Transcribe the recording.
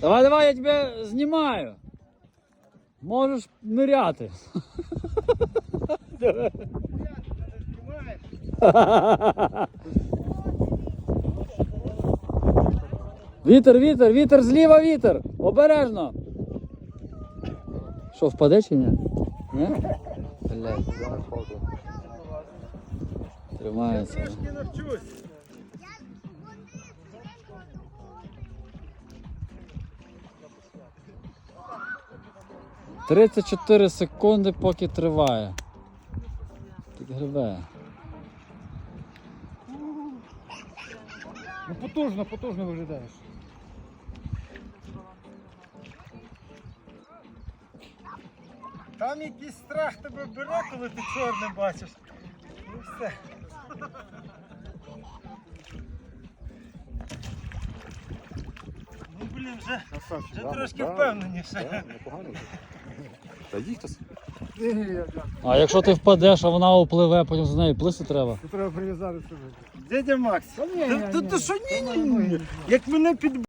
Давай, давай, я тебе знімаю. Можеш ниряти. Вітер, вітер, вітер, зліва вітер. Обережно. Що, впаде чи ні? Ні? Блядь, тримається. Трошки навчусь. Тридцять чотири секунди, поки триває. Тут грибе. Ну потужно, потужно виглядаєш. Там якийсь страх тебе бере, коли ти чорне бачиш. Ну все. Ну блін, вже, вже трошки впевненіше. Та їх хтось. А якщо ти впадеш, а вона опливе, потім за нею плисти треба. Треба прив'язати себе. Дядя Макс, тут то що ні, ні, ні. Як мене під